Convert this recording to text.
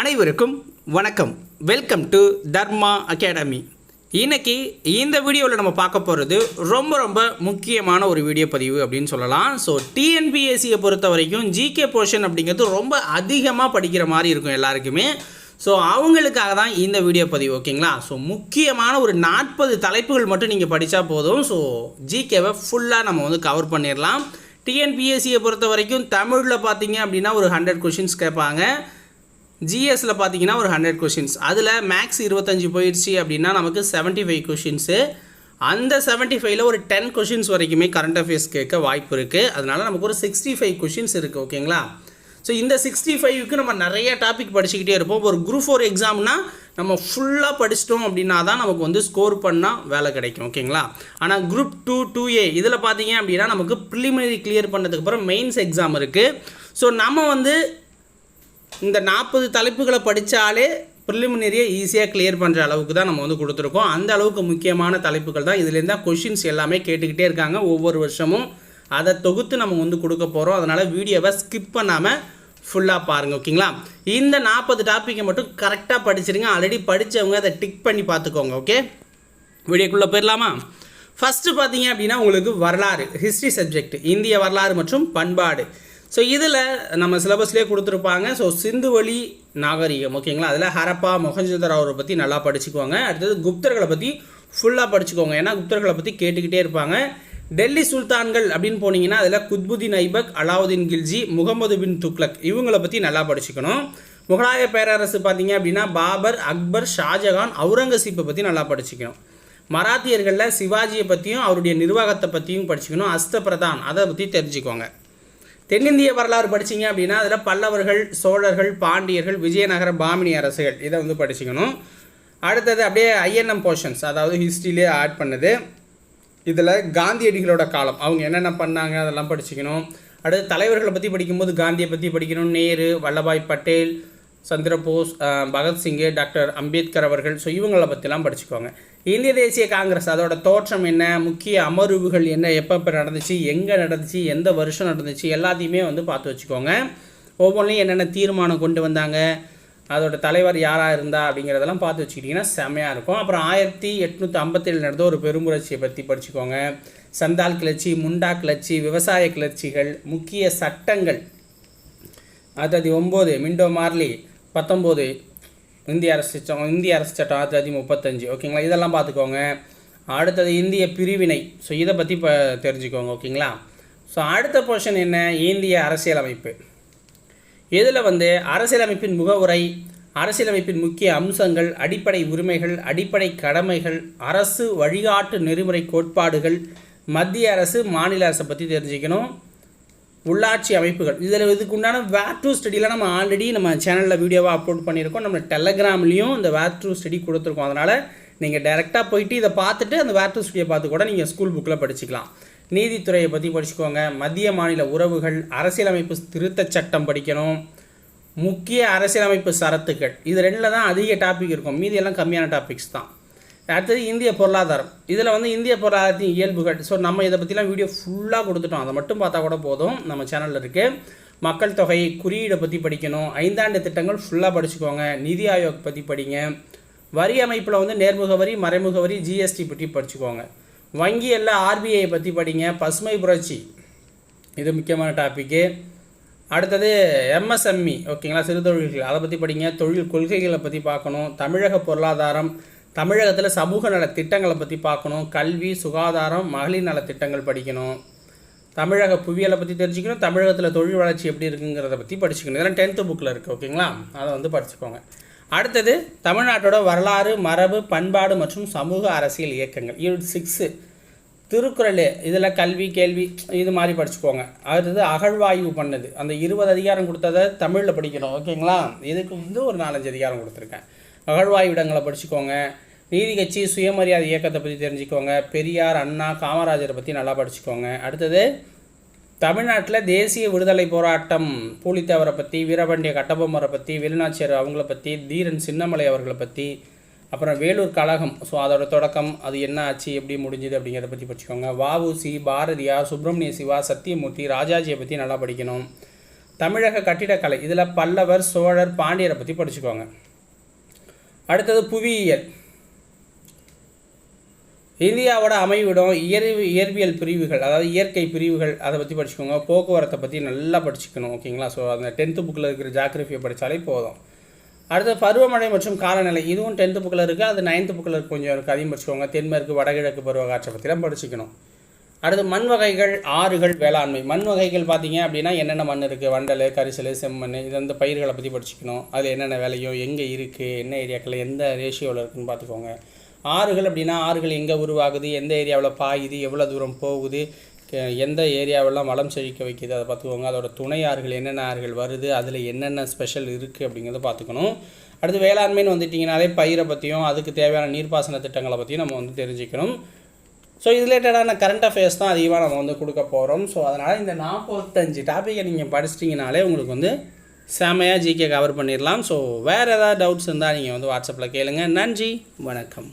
அனைவருக்கும் வணக்கம். Welcome to Dharma academy இன்றைக்கி இந்த வீடியோவில் நம்ம பார்க்க போகிறது ரொம்ப ரொம்ப முக்கியமான ஒரு வீடியோ பதிவு அப்படின்னு சொல்லலாம். ஸோ டிஎன்பிஎஸ்சியை பொறுத்த வரைக்கும் ஜிகே போர்ஷன் அப்படிங்கிறது ரொம்ப அதிகமாக படிக்கிற மாதிரி இருக்கும் எல்லாருக்குமே. ஸோ அவங்களுக்காக தான் இந்த வீடியோ பதிவு ஓகேங்களா? ஸோ முக்கியமான ஒரு நாற்பது தலைப்புகள் மட்டும் நீங்கள் படித்தா போதும். ஸோ ஜிகேவை ஃபுல்லாக நம்ம வந்து கவர் பண்ணிடலாம். டிஎன்பிஎஸ்சியை பொறுத்த வரைக்கும் தமிழில் பார்த்தீங்க அப்படின்னா ஒரு ஹண்ட்ரட் கொஷின்ஸ் கேட்பாங்க. ஜிஎஸ்சில் பார்த்தீங்கன்னா ஒரு ஹண்ட்ரட் கொஷின்ஸ் அதில் மேக்ஸ் இருபத்தஞ்சி போயிடுச்சு அப்படின்னா நமக்கு 75 ஃபைவ் கொஷின்ஸு அந்த 75 ஃபைவ்ல ஒரு டென் கொஷின்ஸ் வரைக்குமே கரண்ட் அஃபேர்ஸ் கேட்க வாய்ப்பு இருக்குது அதனால நமக்கு ஒரு சிக்ஸ்டி ஃபைவ் கொஷின்ஸ் இருக்குது ஓகேங்களா? ஸோ இந்த சிக்ஸ்டி ஃபைவ்க்கு நம்ம நிறைய டாபிக் படிச்சுக்கிட்டே இருப்போம். ஒரு குரூப் ஃபோர் எக்ஸாம்னா நம்ம ஃபுல்லாக படிச்சிட்டோம் அப்படின்னா தான் நமக்கு வந்து ஸ்கோர் பண்ணால் வேலை கிடைக்கும் ஓகேங்களா? ஆனால் குரூப் டூ டூ ஏ இதில் பார்த்தீங்க அப்படின்னா நமக்கு ப்ரிலிமினரி கிளியர் பண்ணதுக்கப்புறம் மெயின்ஸ் எக்ஸாம் இருக்குது ஸோ நம்ம வந்து இந்த நாற்பது தலைப்புகளை படித்தாலே ப்ரிலிமினரியை ஈஸியாக கிளியர் பண்ணுற அளவுக்கு தான் நம்ம வந்து கொடுத்துருக்கோம். அந்த அளவுக்கு முக்கியமான தலைப்புகள் தான். இதுலேருந்து தான் கொஷின்ஸ் எல்லாமே கேட்டுக்கிட்டே இருக்காங்க. ஒவ்வொரு வருஷமும் அதை தொகுத்து நம்ம வந்து கொடுக்க போகிறோம் அதனால் வீடியோவை ஸ்கிப் பண்ணாமல் ஃபுல்லாக பாருங்கள் ஓகேங்களா இந்த நாற்பது டாப்பிக்கை மட்டும் கரெக்டாக படிச்சிருங்க. ஆல்ரெடி படித்தவங்க அதை டிக் பண்ணி பார்த்துக்கோங்க ஓகே வீடியோக்குள்ளே போயிடலாமா? ஃபஸ்ட்டு பார்த்தீங்க அப்படின்னா உங்களுக்கு வரலாறு ஹிஸ்ட்ரி சப்ஜெக்ட் இந்திய வரலாறு மற்றும் பண்பாடு. ஸோ இதில் நம்ம சிலபஸ்லேயே கொடுத்துருப்பாங்க. ஸோ சிந்துவெளி நாகரிகம் ஓகேங்களா அதில் ஹரப்பா மொஹஞ்சதாரோவை பற்றி நல்லா படிச்சுக்கோங்க. அடுத்தது குப்தர்களை பற்றி ஃபுல்லாக படிச்சுக்கோங்க. ஏன்னா குப்தர்களை பற்றி கேட்டுக்கிட்டே இருப்பாங்க. டெல்லி சுல்தான்கள் அப்படின்னு போனீங்கன்னா அதில் குத்புதீன் ஐபக் அலாவுதீன் கில்ஜி முகமது பின் துக்லக் இவங்களை பற்றி நல்லா படிச்சுக்கணும். முகலாய பேரரசு பார்த்தீங்க அப்படின்னா பாபர் அக்பர் ஷாஜகான் அவுரங்கசீப்பை பற்றி நல்லா படிச்சுக்கணும். மராத்தியர்களில் சிவாஜியை பற்றியும் அவருடைய நிர்வாகத்தை பற்றியும் படிச்சுக்கணும். அஸ்த பிரதான் அதை பற்றி தெரிஞ்சுக்கோங்க. தென்னிந்திய வரலாறு படிச்சீங்க அப்படின்னா அதில் பல்லவர்கள் சோழர்கள் பாண்டியர்கள் விஜயநகர பாமினி அரசுகள். இதை வந்து படிச்சுக்கணும். அடுத்தது அப்படியே ஐஎன்எம் போர்ஷன்ஸ் அதாவது ஹிஸ்ட்ரியிலே ஆட் பண்ணுது. இதில் காந்தியடிகளோட காலம் அவங்க என்னென்ன பண்ணாங்க அதெல்லாம் படிச்சுக்கணும். அடுத்து தலைவர்களை பற்றி படிக்கும்போது காந்தியை பற்றி படிக்கணும். நேரு வல்லபாய் பட்டேல் சந்திரபோஸ் பகத்சிங்கு டாக்டர் அம்பேத்கர் அவர்கள். ஸோ இவங்களை பற்றிலாம் படிச்சுக்கோங்க. இந்திய தேசிய காங்கிரஸ் அதோட தோற்றம் என்ன? முக்கிய அமர்வுகள் என்ன? எப்போ நடந்துச்சு? எங்கே நடந்துச்சு? எந்த வருஷம் நடந்துச்சு? எல்லாத்தையுமே வந்து பார்த்து வச்சுக்கோங்க. ஒவ்வொன்றையும் என்னென்ன தீர்மானம் கொண்டு வந்தாங்க? அதோட தலைவர் யாராக இருந்தா? அப்படிங்கிறதெல்லாம் பார்த்து வச்சுக்கிட்டிங்கன்னா செமையாக இருக்கும். அப்புறம் ஆயிரத்தி எட்நூற்றி ஐம்பத்தேழு நடந்த ஒரு பெரும்புரட்சியை பற்றி படிச்சுக்கோங்க. சந்தால் கிளர்ச்சி முண்டா கிளர்ச்சி விவசாய கிளர்ச்சிகள் முக்கிய சட்டங்கள். அதாவது ஒம்பது மிண்டோ மார்லி பத்தொம்போது இந்திய அரசு சட்டம் இந்திய அரசு சட்டம் ஆயிரத்தி தொள்ளாயிரத்தி முப்பத்தஞ்சு. ஓகேங்களா? இதெல்லாம் பார்த்துக்கோங்க. அடுத்தது இந்திய பிரிவினை. ஸோ இதை பற்றி இப்போ தெரிஞ்சுக்கோங்க. ஓகேங்களா? ஸோ அடுத்த போர்ஷன் என்ன? இந்திய அரசியலமைப்பு. இதில் வந்து அரசியலமைப்பின் முகவுரை அரசியலமைப்பின் முக்கிய அம்சங்கள் அடிப்படை உரிமைகள் அடிப்படை கடமைகள் அரசு வழிகாட்டு நெறிமுறை கோட்பாடுகள் மத்திய அரசு மாநில அரசை பற்றி தெரிஞ்சுக்கணும். உள்ளாட்சி அமைப்புகள். இதில் இதுக்கு உண்டான வேர் டூ ஸ்டடிலாம் நம்ம ஆல்ரெடி நம்ம சேனலில் வீடியோவாக அப்லோட் பண்ணியிருக்கோம். நம்ம டெலகிராம்லேயும் இந்த வேர் டூ ஸ்டடி கொடுத்துருக்கோம். அதனால் நீங்கள் டைரெக்டாக போயிட்டு இதை பார்த்துட்டு அந்த வேர் ஸ்டடியை பார்த்து கூட நீங்கள் ஸ்கூல் புக்கில் படிச்சுக்கலாம். நீதித்துறையை பற்றி படிச்சுக்கோங்க. மத்திய மாநில உறவுகள் அரசியலமைப்பு திருத்தச் சட்டம் படிக்கணும். முக்கிய அரசியலமைப்பு சரத்துக்கள். இது ரெண்டில் தான் அதிக டாபிக் இருக்கும். மீதி எல்லாம் கம்மியான டாபிக்ஸ் தான். அடுத்தது இந்திய பொருளாதாரம். இதில் வந்து இந்திய பொருளாதாரத்தின் இயல்புகள். ஸோ நம்ம இதை பற்றிலாம் வீடியோ ஃபுல்லாக கொடுத்துட்டோம். அதை மட்டும் பார்த்தா கூட போதும். நம்ம சேனலில் இருக்குது மக்கள் தொகை குறியீடை பற்றி படிக்கணும். ஐந்தாண்டு திட்டங்கள் ஃபுல்லாக படிச்சுக்கோங்க. நிதி ஆயோக் பற்றி படிங்க. வரி அமைப்பில் வந்து நேர்முக வரி மறைமுக வரி ஜிஎஸ்டி பற்றி படிச்சுக்கோங்க. வங்கியில் ஆர்பிஐ பற்றி படிங்க. பசுமை புரட்சி. இது முக்கியமான டாப்பிக்கு அடுத்தது எம்எஸ்எம்இ ஓகேங்களா? சிறு தொழில்கள். அதை பற்றி படிங்க. தொழில் கொள்கைகளை பற்றி பார்க்கணும். தமிழக பொருளாதாரம். தமிழகத்தில் சமூக நல திட்டங்களை பற்றி பார்க்கணும். கல்வி சுகாதாரம் மகளிர் நல திட்டங்கள் படிக்கணும். தமிழக புவியியலை பற்றி தெரிஞ்சுக்கணும். தமிழகத்தில் தொழில் வளர்ச்சி எப்படி இருக்குங்கிறத பற்றி படிச்சுக்கணும். இதெல்லாம் டென்த்து புக்கில் இருக்குது ஓகேங்களா அதை வந்து படிச்சுக்கோங்க. அடுத்தது தமிழ்நாட்டோட வரலாறு மரபு பண்பாடு மற்றும் சமூக அரசியல் இயக்கங்கள். Unit six Thirukkural. இதில் கல்வி கேள்வி இது மாதிரி படிச்சுக்கோங்க. அடுத்தது அகழ்வாய்வு பண்ணது. அந்த இருபது அதிகாரம் கொடுத்ததை தமிழில் படிக்கணும் ஓகேங்களா இதுக்கு வந்து ஒரு நாலஞ்சு அதிகாரம் கொடுத்துருக்கேன். அகழ்வாய்விடங்களை படிச்சுக்கோங்க. நீதி கட்சி சுயமரியாதை இயக்கத்தை பற்றி தெரிஞ்சுக்கோங்க. பெரியார் அண்ணா காமராஜரை பற்றி நல்லா படிச்சுக்கோங்க. அடுத்தது தமிழ்நாட்டில் தேசிய விடுதலை போராட்டம் பூலித்தேவரை பற்றி வீரபாண்டிய கட்டபொம்மரை பற்றி வெளிநாச்சியர் அவங்கள பற்றி தீரன் சின்னமலை அவர்களை பற்றி அப்புறம் வேலூர் கழகம். ஸோ அதோட தொடக்கம் அது என்ன ஆச்சு எப்படி முடிஞ்சுது அப்படிங்கிறத பற்றி படிச்சுக்கோங்க. வஉசி பாரதியார் சுப்பிரமணிய சிவா சத்தியமூர்த்தி ராஜாஜியை பற்றி நல்லா படிக்கணும். தமிழக கட்டிடக்கலை இதில் பல்லவர் சோழர் பாண்டியரை பற்றி படிச்சுக்கோங்க. அடுத்தது புவியியல். இந்தியாவோட அமைவிடம் இயற் இயற்பியல் பிரிவுகள் அதாவது இயற்கை பிரிவுகள் அதை பற்றி படிச்சுக்கோங்க. போக்குவரத்தை பற்றி நல்லா படிச்சுக்கணும் ஓகேங்களா? ஸோ அந்த டென்த்து புக்கில் இருக்கிற ஜாகிரஃபியை படித்தாலே போதும். அடுத்து பருவமழை மற்றும் காலநிலை இதுவும் டென்த்து புக்கில் இருக்குது அது நைன்த்து புக்கில் கொஞ்சம் இருக்குது அதையும் படிச்சுக்கோங்க. தென்மேற்கு வடகிழக்கு பருவகாற்றை பற்றிலாம் படிச்சுக்கணும். அடுத்து மண் வகைகள் ஆறுகள் வேளாண்மை. மண் வகைகள் பார்த்தீங்க அப்படின்னா என்னென்ன மண் இருக்குது வண்டல் கரிசல் செம்மண் இது வந்து பயிர்களை பற்றி படிச்சுக்கணும். அதில் என்னென்ன வேலையோ எங்கே இருக்குது என்ன ஏரியாக்கில் எந்த ரேஷியோவில் இருக்குன்னு பார்த்துக்கோங்க. ஆறுகள் அப்படின்னா ஆறுகள் எங்கே உருவாகுது எந்த ஏரியாவில் பாயுது எவ்வளோ தூரம் போகுது எந்த ஏரியாவெல்லாம் வளம் செழிக்க வைக்குது அதை பார்த்துக்கோங்க. அதோட துணை ஆறுகள் என்னென்ன ஆறுகள் வருது அதில் என்னென்ன ஸ்பெஷல் இருக்குது அப்படிங்கிறத பார்த்துக்கணும். அடுத்து வேளாண்மைன்னு வந்துட்டிங்கனாலே பயிரை பற்றியும் அதுக்கு தேவையான நீர்ப்பாசன திட்டங்களை பற்றியும் நம்ம வந்து தெரிஞ்சுக்கணும். ஸோ இது ரிலேட்டடான கரண்ட் அஃபேர்ஸ் தான் அதிகமாக நம்ம வந்து கொடுக்க போகிறோம் ஸோ அதனால் இந்த நாற்பத்தஞ்சு டாப்பிக்கை நீங்கள் படிச்சிட்டிங்கனாலே உங்களுக்கு வந்து செமையாக ஜிகே கவர் பண்ணிடலாம் ஸோ வேறு ஏதாவது டவுட்ஸ் இருந்தால் நீங்கள் வந்து வாட்ஸ்அப்பில் கேளுங்கள் நன்றி. வணக்கம்.